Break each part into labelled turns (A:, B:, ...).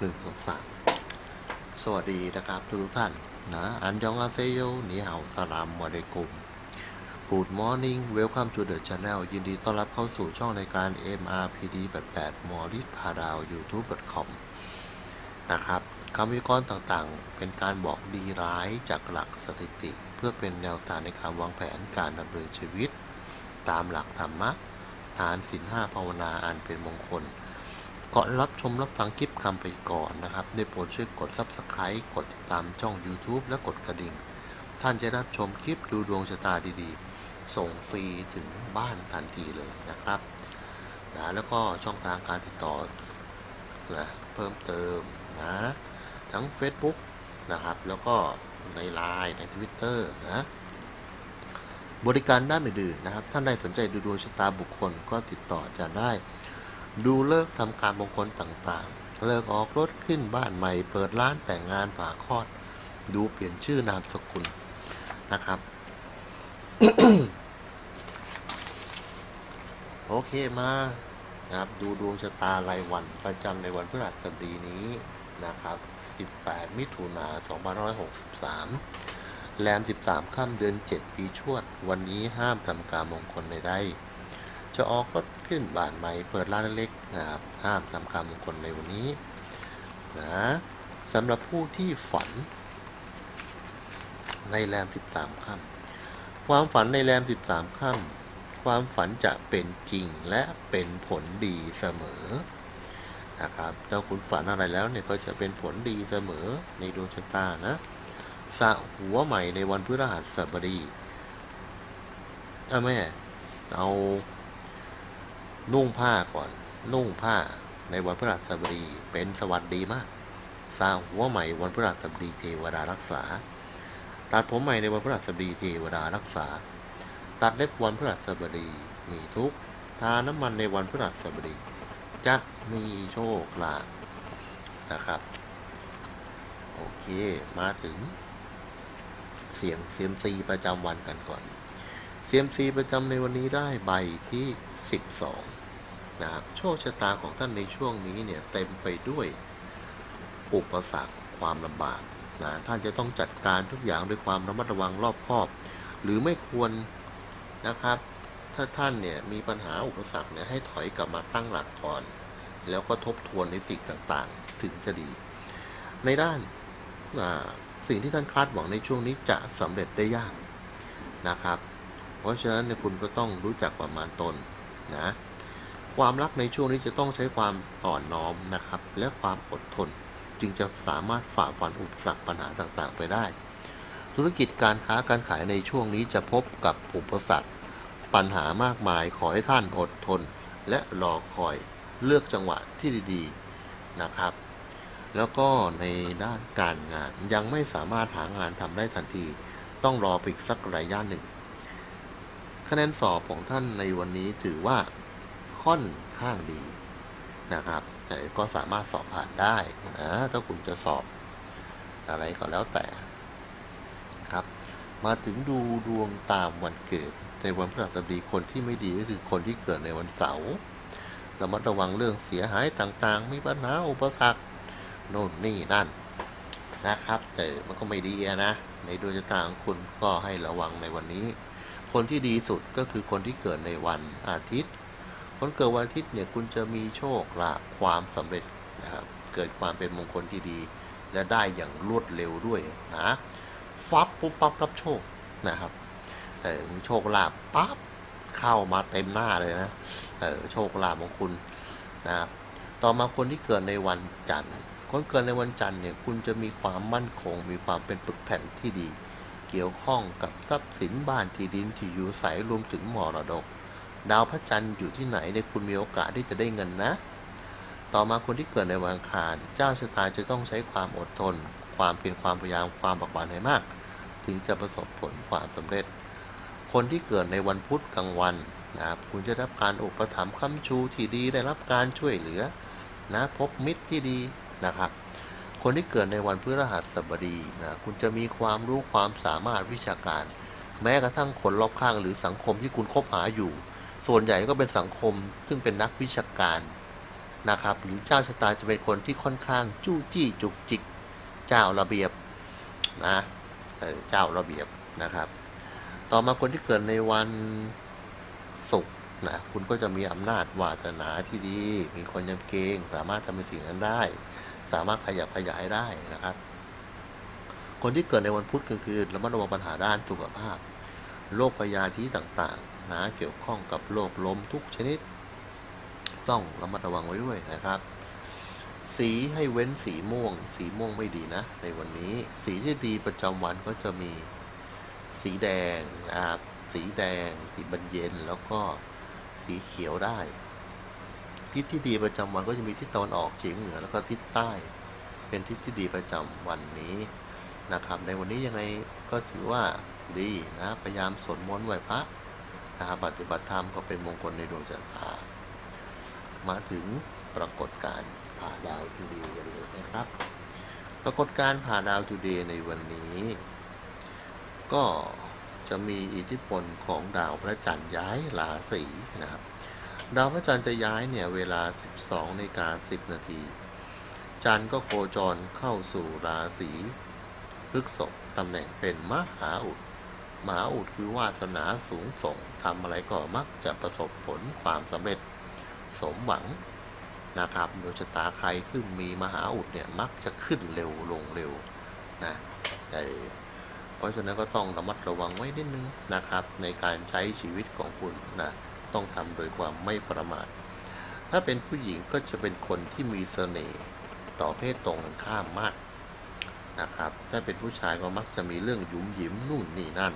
A: หนึ่งสองสามสวัสดีนะครับทุกท่านนะอันยองอาเซโยนีเห่าสลามวาเดกุม Good morning welcome to the channel ยินดีต้อนรับเข้าสู่ช่องรายการ MRPD 88 m o r i s พาดาว youtube.com นะครับคำวิเคราะห์ต่างๆ เป็นการบอกดีร้ายจากหลักสถิติ เพื่อเป็นแนวทางในการวางแผนการดำเนินชีวิต ตามหลักธรรมะ ฐานสินห้าภาวนาอันเป็นมงคลก่อนรับชมรับฟังคลิป คำไปก่อนนะครับ ได้โปรดช่วยกด Subscribe กดติดตามช่อง YouTube และกดกระดิ่ง ท่านจะรับชมคลิปดูดวงชะตาดีๆ ส่งฟรีถึงบ้านทันทีเลยนะครับนะแล้วก็ช่องทางการติดต่อนะเพิ่มเติมนะทั้ง Facebook นะครับ แล้วก็ใน Line ใน Twitter นะบริการด้านอื่นๆนะครับ ท่านใดสนใจดูดวงชะตาบุคคลก็ติดต่อจารย์ได้ ดูเลิกทำการมงคลต่างๆ เลิกออกรถขึ้นบ้านใหม่ เปิดร้านแต่งงานผ่าคลอด ดูเปลี่ยนชื่อนามสกุลนะครับ โอเคมานะครับดูดวงชะตารายวันประจำในวันพฤหัสบดีนี้นะครับ 18 มิถุนา2563 แรม 13 ค่ำเดือน 7 ปีชวด วันนี้ห้ามทำการมงคลใดๆ จะออกรถขึ้นบ้านใหม่เปิดร้านเล็กๆนะครับห้ามทำการมงคลในวันนี้นะสำหรับผู้ที่ฝัน ในแรม 13ค่ำความฝันในแรม 13ค่ำความฝันจะเป็นจริงและเป็นผลดีเสมอนะครับถ้าคุณฝันอะไรแล้วเนี่ยก็จะเป็นผลดีเสมอในดวงชะตานะสระหัวใหม่ในวันพฤหัสบดีอะแม่เอา นุ่งผ้าก่อน นุ่งผ้าในวันพฤหัสบดีเป็นสวัสดีมาก สระหัวใหม่วันพฤหัสบดีเทวดารักษา ตัดผมใหม่ในวันพฤหัสบดีเทวดารักษา ตัดเล็บวันพฤหัสบดีมีทุกทาน้ำมันในวันพฤหัสบดี จะมีโชคลาภนะครับ โอเค มาถึง เสียงเซียมซีประจำวันกันก่อน เซียมซีประจำในวันนี้ได้ใบที่ 12 นะครับ โชคชะตาของท่านในช่วงนี้เนี่ยเต็มไปด้วยอุปสรรคความลำบากนะท่านจะต้องจัดการทุกอย่างด้วยความระมัดระวังรอบคอบ หรือไม่ควรนะครับ ถ้าท่านเนี่ยมีปัญหาอุปสรรคเนี่ยให้ถอยกลับมาตั้งหลักก่อน แล้วก็ทบทวนในสิ่งต่างๆ ถึงจะดี ในด้านสิ่งที่ท่านคาดหวังในช่วงนี้จะสำเร็จได้ยากนะครับ เพราะฉะนั้นเนี่ยคุณก็ต้องรู้จักประมาณตนนะ ความรักในช่วงนี้จะต้องใช้ความอ่อนน้อมนะครับ และความอดทน จึงจะสามารถฝ่าฟันอุปสรรคปัญหาต่างๆ ไปได้ ธุรกิจการค้าการขายในช่วงนี้จะพบกับอุปสรรค ปัญหามากมายขอให้ท่านอดทน และรอคอยเลือกจังหวะที่ดีๆนะครับ แล้วก็ในด้านการงานยังไม่สามารถหางานทำได้ทันที ต้องรอไปอีกสักระยะหนึ่ง คะแนนสอบของท่านในวันนี้ถือว่าค่อนข้างดีนะครับ แต่ก็สามารถสอบผ่านได้นะถ้าคุณจะสอบอะไรก็แล้วแต่ครับ มาถึงดูดวงตามวันเกิด ในวันพฤหัสบดีคนที่ไม่ดีก็คือคนที่เกิดในวันเสาร์ระมัดระวังเรื่องเสียหายต่างๆ มีปัญหาอุปสรรคโน่นนี่นั่นนะครับ แต่มันก็ไม่ดีนะ ในดวงชะตาของคุณก็ให้ระวังในวันนี้ คนที่ดีสุดก็คือคนที่เกิดในวันอาทิตย์ คนเกิดวันอาทิตย์เนี่ยคุณจะมีโชคลาภความสำเร็จนะครับ เกิดความเป็นมงคลที่ดี และได้อย่างรวดเร็วด้วยนะฟับปุ๊บปั๊บรับโชคนะครับเออโชคลาภปั๊บเข้ามาเต็มหน้าเลยนะเออโชคลาภของคุณนะครับต่อมาคนที่เกิดในวันจันทร์คนเกิดในวันจันทร์เนี่ยคุณจะมีความมั่นคง มีความเป็นปึกแผ่นที่ดี เกี่ยวข้องกับทรัพย์สินบ้านที่ดินที่อยู่อาศัยรวมถึงมรดก ดาวพระจันทร์อยู่ที่ไหนเนี่ยคุณมีโอกาสที่จะได้เงินนะ ต่อมาคนที่เกิดในวันอังคาร เจ้าชะตาจะต้องใช้ความอดทน ความเป็นความพยายามความบักบันให้มาก ถึงจะประสบผลความสำเร็จ คนที่เกิดในวันพุธกลางวันนะครับคุณจะรับการอุปถัมภ์ค้ำชูที่ดีได้รับการช่วยเหลือนะพบมิตรที่ดีนะครับ คนที่เกิดในวันพฤหัสบดีนะคุณจะมีความรู้ความสามารถวิชาการ แม้กระทั่งคนรอบข้างหรือสังคมที่คุณคบหาอยู่ ส่วนใหญ่ก็เป็นสังคมซึ่งเป็นนักวิชาการนะครับหรือเจ้าชะตาจะเป็นคนที่ค่อนข้างจู้จี้จุกจิก เจ้าระเบียบนะเออเจ้าระเบียบนะครับ ต่อมาคนที่เกิดในวันศุกร์นะคุณก็จะมีอำนาจวาสนาที่ดี มีคนยำเกรงสามารถทำในสิ่งนั้นได้ สามารถขยับขยายได้นะครับ คนที่เกิดในวันพุธกลางคืนระมัดระวังปัญหาด้านสุขภาพ โรคพยาธิต่างๆนะเกี่ยวข้องกับโรคลมทุกชนิด ต้องระมัดระวังไว้ด้วยนะครับ สีให้เว้นสีม่วง สีม่วงไม่ดีนะ ในวันนี้สีที่ดีประจำวันก็จะมีสีแดงนะครับสีแดง สีบรรเย็นแล้วก็สีเขียวได้ ทิศที่ดีประจำวันก็จะมีทิศตะวันออกเฉียงเหนือแล้วก็ทิศใต้ เป็นทิศที่ดีประจำวันนี้นะครับ ในวันนี้ยังไงก็ถือว่าดีนะพยายามสวดมนต์ไหว้พระนะครับปฏิบัติธรรมก็เป็นมงคลในดวงชะตามาถึงปรากฏการณ์ผ่าดาวทูเดย์กันเลยนะครับ ปรากฏการณ์ผ่าดาวทูเดย์ในวันนี้ ก็จะมีอิทธิพลของดาวพระจันทร์ย้ายราศีนะครับ ดาวพระจันทร์จะย้ายเนี่ยเวลา 12นาฬิกา10 นาที จันทร์ก็โคจรเข้าสู่ราศีพฤษภตำแหน่งเป็นมหาอุดมหาอุดคือวาสนาสูงส่งทำอะไรก็มักจะประสบผลความสำเร็จสมหวังนะครับดวงชะตาใครซึ่งมีมหาอุดเนี่ยมักจะขึ้นเร็วลงเร็วนะเพราะฉะนั้นก็ต้องระมัดระวังไว้นิดนึงนะครับ ในการใช้ชีวิตของคุณนะ ต้องทำโดยความไม่ประมาท ถ้าเป็นผู้หญิงก็จะเป็นคนที่มีเสน่ห์ต่อเพศตรงข้ามมากนะครับ ถ้าเป็นผู้ชายก็มักจะมีเรื่องหยุมหยิมนู่นนี่นั่น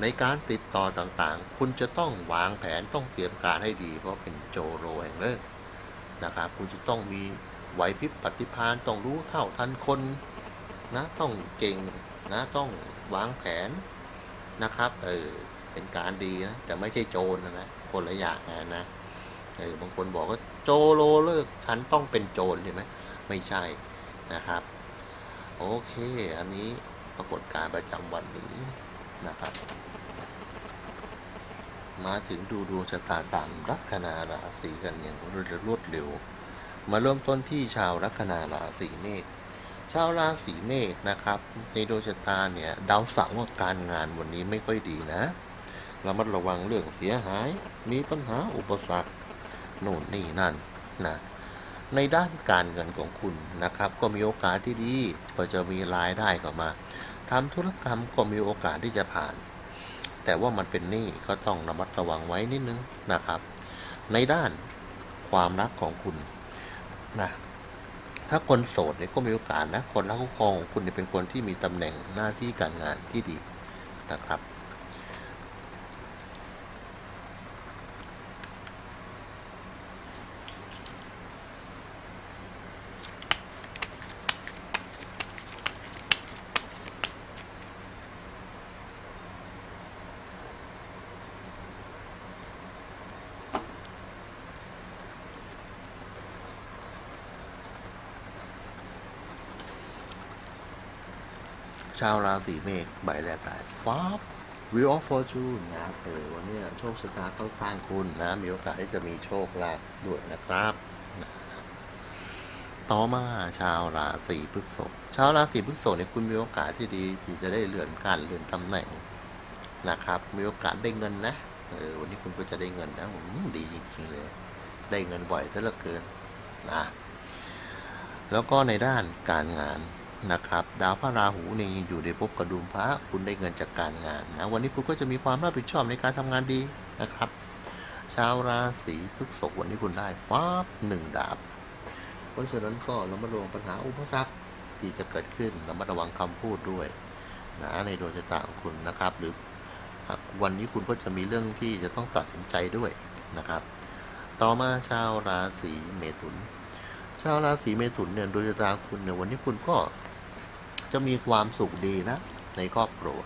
A: ในการติดต่อต่างๆ คุณจะต้องวางแผนต้องเตรียมการให้ดี เพราะเป็นโจโรแห่งเลิกนะครับ คุณจะต้องมีไหวพริบปฏิภาณต้องรู้เท่าทันคนนะต้องเก่งนะต้องวางแผนนะครับ เออ เป็นการดีนะ แต่ไม่ใช่โจรนะนะ คนละอย่างนะนะเออบางคนบอกว่าโจโรเลิกฉันต้องเป็นโจรใช่ไหมไม่ใช่นะครับ โอเค อันนี้ปรากฏการณ์ประจำวันนี้นะครับ มาถึงดูดวงชะตาตามลัคนาราศีกันอย่างรวดเร็ว มาเริ่มต้นที่ชาวลัคนาราศีเมษชาวราศีเมษนะครับ ในดวงชะตาเนี่ยดาวเสาร์การงานวันนี้ไม่ค่อยดีนะ ระมัดระวังเรื่องเสียหาย มีปัญหาอุปสรรคโน่นนี่นั่นนะในด้านการเงินของคุณนะครับ ก็มีโอกาสที่ดีก็จะมีรายได้เข้ามาทำธุรกรรมก็มีโอกาสที่จะผ่าน แต่ว่ามันเป็นหนี้ก็ต้องระมัดระวังไว้นิดนึงนะครับ ในด้านความรักของคุณนะถ้าคนโสดเนี่ยก็มีโอกาสนะคนรักคู่ครองของคุณเนี่ยเป็นคนที่มีตำแหน่งหน้าที่การงานที่ดีนะครับ ชาวราศีเมษใบแรกได้ฟ้าบ Wheel of Fortune นะครับเออวันนี้โชคชะตาเข้าข้างคุณนะ มีโอกาสที่จะมีโชคลาภด้วยนะครับนะต่อมาชาวราศีพฤษภชาวราศีพฤษภเนี่ยคุณมีโอกาสที่ดีที่จะได้เลื่อนการเลื่อนตำแหน่งนะครับ มีโอกาสได้เงินนะเออวันนี้คุณก็จะได้เงินนะอืมดีจริงๆเลย ได้เงินบ่อยซะเหลือเกินนะแล้วก็ในด้านการงาน นะครับ ดาวพระราหูเนี่ยยังอยู่ในภพกระดุมพระคุณได้เงินจากการงานนะวันนี้คุณก็จะมีความรับผิดชอบในการทำงานดีนะครับ ชาวราศีพฤษภวันนี้คุณได้ฟ้าหนึ่งดาบ เพราะฉะนั้นก็ระมัดระวังปัญหาอุปสรรคที่จะเกิดขึ้นระมัดระวังคำพูดด้วยนะในดวงชะตาของคุณนะครับ หรือวันนี้คุณก็จะมีเรื่องที่จะต้องตัดสินใจด้วยนะครับ ต่อมาชาวราศีเมถุนชาวราศีเมถุนเนี่ยดวงชะตาคุณเนี่ยวันนี้คุณก็ จะมีความสุขดีนะ ในครอบครัว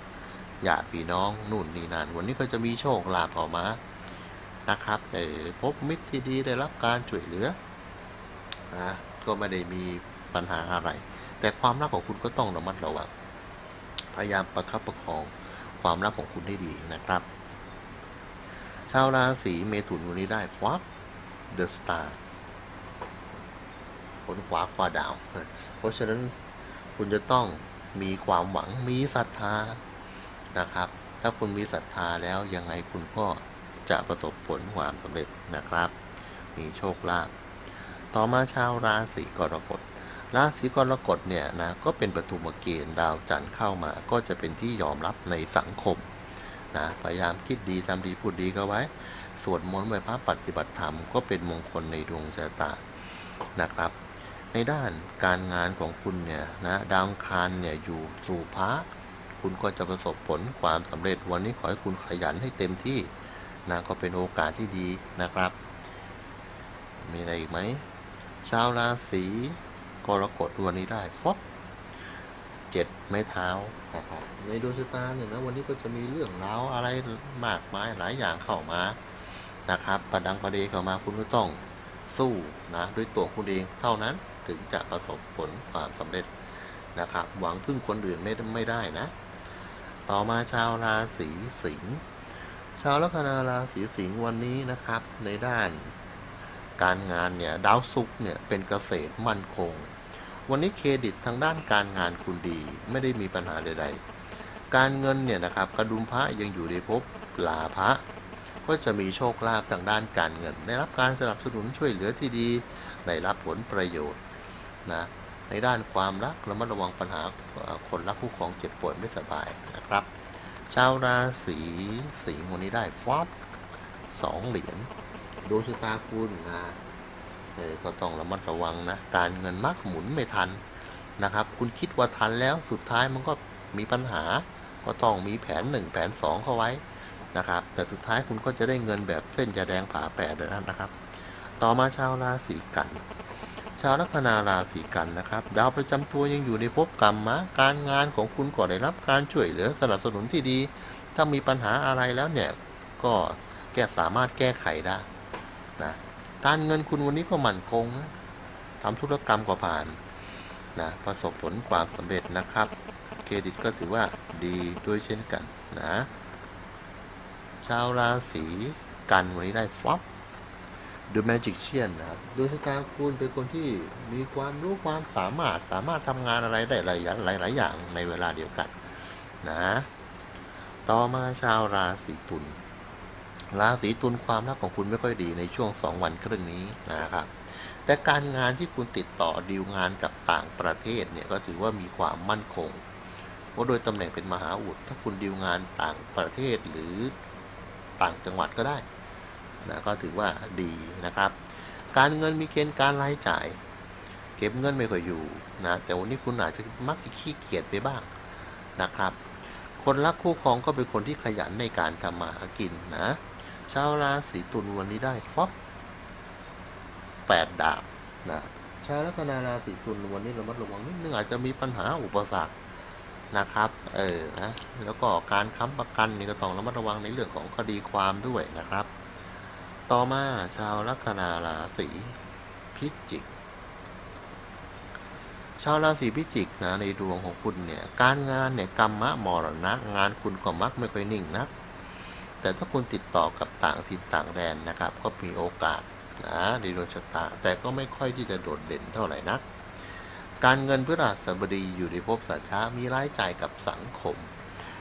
A: ญาติพี่น้องนู่นนี่นั่นวันนี้ก็จะมีโชคลาภออกมานะครับเออพบมิตรที่ดีได้รับการช่วยเหลือนะก็ไม่ได้มีปัญหาอะไร แต่ความรักของคุณก็ต้องระมัดระวังพยายามประคับประคองความรักของคุณให้ดีนะครับ ชาวราศีเมถุนวันนี้ได้ฟับเดอะสตาร์ขนขวาขวาดาว เพราะฉะนั้น คุณจะต้องมีความหวังมีศรัทธานะครับ ถ้าคุณมีศรัทธาแล้วยังไงคุณก็จะประสบผลความสำเร็จนะครับ มีโชคลาภต่อมาชาวราศีกรกฎราศีกรกฎเนี่ยนะก็เป็นปฐุมเกณฑ์ดาวจันทร์เข้ามา ก็จะเป็นที่ยอมรับในสังคมนะพยายามคิดดีทำดีพูดดีก็ไว้ สวดมนต์ไหว้พระปฏิบัติธรรมก็เป็นมงคลในดวงชะตานะครับ ในด้านการงานของคุณเนี่ยนะดาวคารเนี่ยอยู่สู่พระคุณก็จะประสบผลความสำเร็จวันนี้ขอให้คุณขยันให้เต็มที่นะก็เป็นโอกาสที่ดีนะครับ มีอะไรอีกไหมชาวราศีกรกฎวันนี้ได้ฟอบเจ็ดไม้เท้านะครับในดวงชะตาเนี่ยนะวันนี้ก็จะมีเรื่องราวอะไรมากมายหลายอย่างเข้ามานะครับประดังประเดเข้ามาคุณก็ต้องสู้นะด้วยตัวคุณเองเท่านั้น ถึงจะประสบผลความสำเร็จนะครับ หวังพึ่งคนอื่นไม่ไม่ได้นะ ต่อมาชาวราศีสิงห์ชาวลัคนาราศีสิงห์วันนี้นะครับ ในด้านการงานเนี่ยดาวศุกร์เนี่ยเป็นเกษตรมั่นคง วันนี้เครดิตทางด้านการงานคุณดีไม่ได้มีปัญหาใด ๆ การเงินเนี่ยนะครับกระดุมพระยังอยู่ในภพลาภะก็จะมีโชคลาภทางด้านการเงิน ได้รับการสนับสนุนช่วยเหลือที่ดี ได้รับผลประโยชน์ นะในด้านความรักระมัดระวังปัญหาคนรักคู่ของเจ็บป่วยไม่สบายนะครับ ชาวราศีสิงห์วันนี้ได้ฟอบสองเหรียญดวงชะตาคุณนะเออก็ต้องระมัดระวังนะ การเงินมักหมุนไม่ทันนะครับ คุณคิดว่าทันแล้วสุดท้ายมันก็มีปัญหา ก็ต้องมีแผนหนึ่งแผนสองเข้าไว้นะครับ แต่สุดท้ายคุณก็จะได้เงินแบบเส้นจะแดงผ่าแปดเลยนะครับ ต่อมาชาวราศีกัน ชาวลัคนาราศีกันนะครับ ดาวประจำตัวยังอยู่ในภพกรรมมะการงานของคุณก็ได้รับการช่วยเหลือสนับสนุนที่ดี ถ้ามีปัญหาอะไรแล้วเนี่ย ก็แก้สามารถแก้ไขได้นะการเงินคุณวันนี้ก็มั่นคงนะทำธุรกรรมก็ผ่านนะประสบผลความสำเร็จนะครับ เครดิตก็ถือว่าดีด้วยเช่นกันนะ ชาวราศีกันวันนี้ได้ฟอบ The Magician นะครับดวงชะตาคุณเป็นคนที่มีความรู้ความสามารถสามารถทำงานอะไรได้หลายอย่างหลายๆอย่างในเวลาเดียวกันนะ ต่อมาชาวราศีตุล ราศีตุลความรักของคุณไม่ค่อยดีในช่วงสองวันครึ่งนี้นะครับแต่การงานที่คุณติดต่อดีลงานกับต่างประเทศเนี่ยก็ถือว่ามีความมั่นคงเพราะโดยตำแหน่งเป็นมหาอุดถ้าคุณดีลงานต่างประเทศหรือต่างจังหวัดก็ได้ นะก็ถือว่าดีนะครับ การเงินมีเกณฑ์การรายจ่าย เก็บเงินไม่ค่อยอยู่นะแต่วันนี้คุณอาจจะมักจะขี้เกียจไปบ้างนะครับ คนรักคู่ครองก็เป็นคนที่ขยันในการทำมาหากินนะชาวราศีตุลวันนี้ได้ฟอบแปดดาบนะชาวลัคนาราศีตุลวันนี้ระมัดระวังนิดนึงอาจจะมีปัญหาอุปสรรคนะครับ เออนะ แล้วก็การค้ำประกันนี่ก็ต้องระมัดระวังในเรื่องของคดีความด้วยนะครับ ต่อมาชาวลัคนาราศีพิจิก ชาวราศีพิจิกนะในดวงของคุณเนี่ย การงานเนี่ยกรรมะมรณะงานคุณก็มักไม่ค่อยนิ่งนัก แต่ถ้าคุณติดต่อกับต่างถิ่นต่างแดนนะครับ ก็มีโอกาสนะในดวงชะตา แต่ก็ไม่ค่อยที่จะโดดเด่นเท่าไหร่นัก การเงินพฤหัสบดีอยู่ในภพสัชชามีรายจ่ายกับสังคม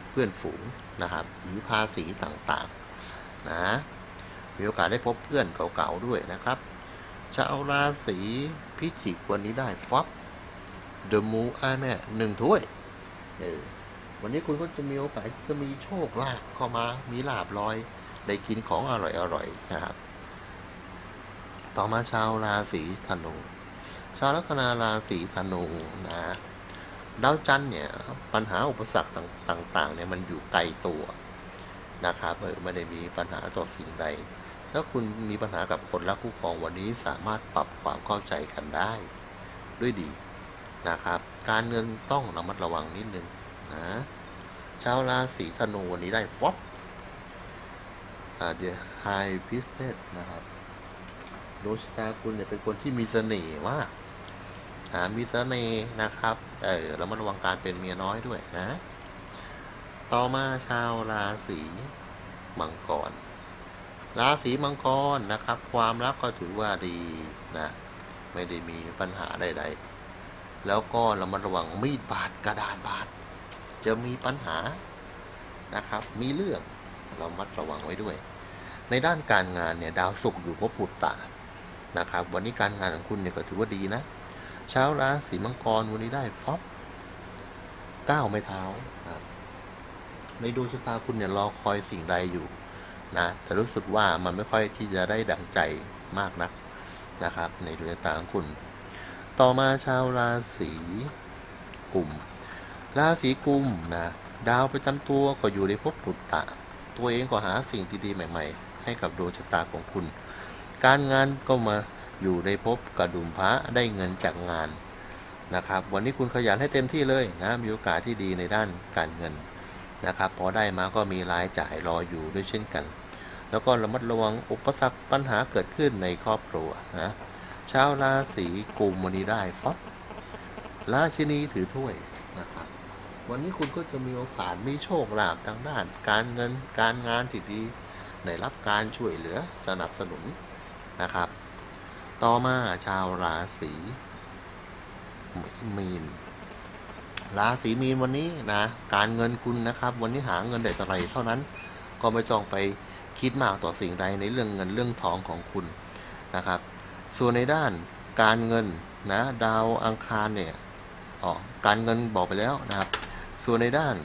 A: เพื่อนฝูงนะครับหรือภาษีต่างๆ นะ มีโอกาสได้พบเพื่อนเก่าๆด้วยนะครับชาวราศีพิจิกวันนี้ได้ฟอบเดอะมูอ่าแม่หนึ่งถ้วยเออวันนี้คุณก็จะมีโอกาสจะมีโชคลาภเข้ามามีลาบลอย ได้กินของอร่อยๆนะครับ ต่อมาชาวราศีธนูชาวลัคนาราศีธนูนะดาวจันทร์เนี่ยปัญหาอุปสรรคต่างๆเนี่ยมันอยู่ไกลตัวนะครับเออไม่ได้มีปัญหาต่อสิ่งใด ถ้าคุณมีปัญหากับคนรักคู่ครองวันนี้สามารถปรับความเข้าใจกันได้ ด้วยดีนะครับ การเงินต้องระมัดระวังนิดนึงนะชาวราศีธนูวันนี้ได้ฟอบเดี๋ยวไฮพิเศษนะครับดวงชะตาคุณเนี่ยเป็นคนที่มีเสน่ห์มากอ่ามีเสน่ห์นะครับเออระมัดระวังการเป็นเมียน้อยด้วยนะ ต่อมาชาวราศีมังกร ราศีมังกรนะครับ ความรักก็ถือว่าดีนะ ไม่ได้มีปัญหาใดๆ แล้วก็เรามาระวังมีดบาดกระดาษบาดจะมีปัญหานะครับ มีเรื่องเรามัดระวังไว้ด้วย ในด้านการงานเนี่ยดาวศุกร์อยู่ภพปุตตะนะครับ วันนี้การงานของคุณเนี่ยก็ถือว่าดีนะเช้าราศีมังกรวันนี้ได้ฟอบก้าวไม้เท้านะครับในดวงชะตาคุณเนี่ยรอคอยสิ่งใดอยู่ นะแต่รู้สึกว่ามันไม่ค่อยที่จะได้ดังใจมากนักนะครับ ในดวงชะตาของคุณ ต่อมาชาวราศีกุม ราศีกุมนะดาวประจำตัวก็อยู่ในภพปุตตะ ตัวเองก็หาสิ่งดีๆใหม่ ๆ ให้กับดวงชะตาของคุณ การงานก็มาอยู่ในภพกระดุมพระได้เงินจากงานนะครับ วันนี้คุณขยันให้เต็มที่เลยนะมีโอกาสที่ดีในด้านการเงินนะครับพอได้มาก็มีรายจ่ายรออยู่ด้วยเช่นกัน แล้วก็ระมัดระวังอุปสรรคปัญหาเกิดขึ้นในครอบครัวนะชาวราศีกุมวันนี้ได้ฟับราชินีถือถ้วยนะครับ วันนี้คุณก็จะมีโอกาสมีโชคลาภทางด้าน การเงินการงานที่ดีได้รับการช่วยเหลือสนับสนุนนะครับ ต่อมาชาวราศีมีนราศีมีนวันนี้นะ การเงินคุณนะครับ วันนี้หาเงินได้เท่าไหรเท่านั้น ก็ไม่ต้องไปคิดมากต่อสิ่งใดในเรื่องเงินเรื่องทองของคุณนะครับ ส่วนในด้านการเงินนะดาวอังคารเนี่ยอ๋อการเงินบอกไปแล้วนะครับ ส่วนในด้าน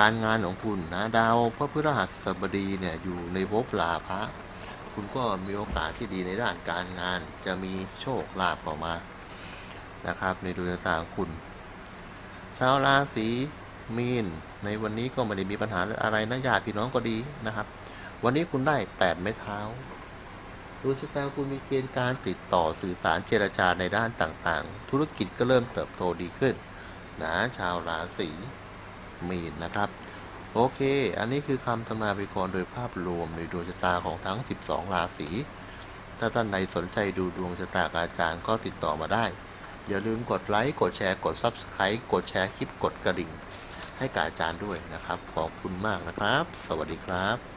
A: การงานของคุณนะดาวพระพฤหัสบดีเนี่ยอยู่ในภพลาภะคุณก็มีโอกาสที่ดีในด้านการงาน จะมีโชคลาภออกมานะครับ ในดวงตาของคุณ ชาวราศี มีน ในวันนี้ก็ไม่ได้มีปัญหาอะไรนะญาติพี่น้องก็ดีนะครับ วันนี้คุณได้แปดไม้เท้าดวงชะตาคุณมีเกณฑ์การติดต่อสื่อสารเจรจาในด้านต่างๆ ธุรกิจก็เริ่มเติบโตดีขึ้นนะชาวราศีมีนนะครับ โอเค อันนี้คือคำทำนายไปก่อนโดยภาพรวมในดวงชะตาของทั้ง 12 ราศีถ้าท่านใดสนใจดูดวงชะตาอาจารย์ก็ติดต่อมาได้ อย่าลืมกดไลค์ กดแชร์ กด Subscribe กดแชร์คลิป กดกระดิ่ง ให้กับอาจารย์ด้วยนะครับ ขอบคุณมากนะครับ สวัสดีครับ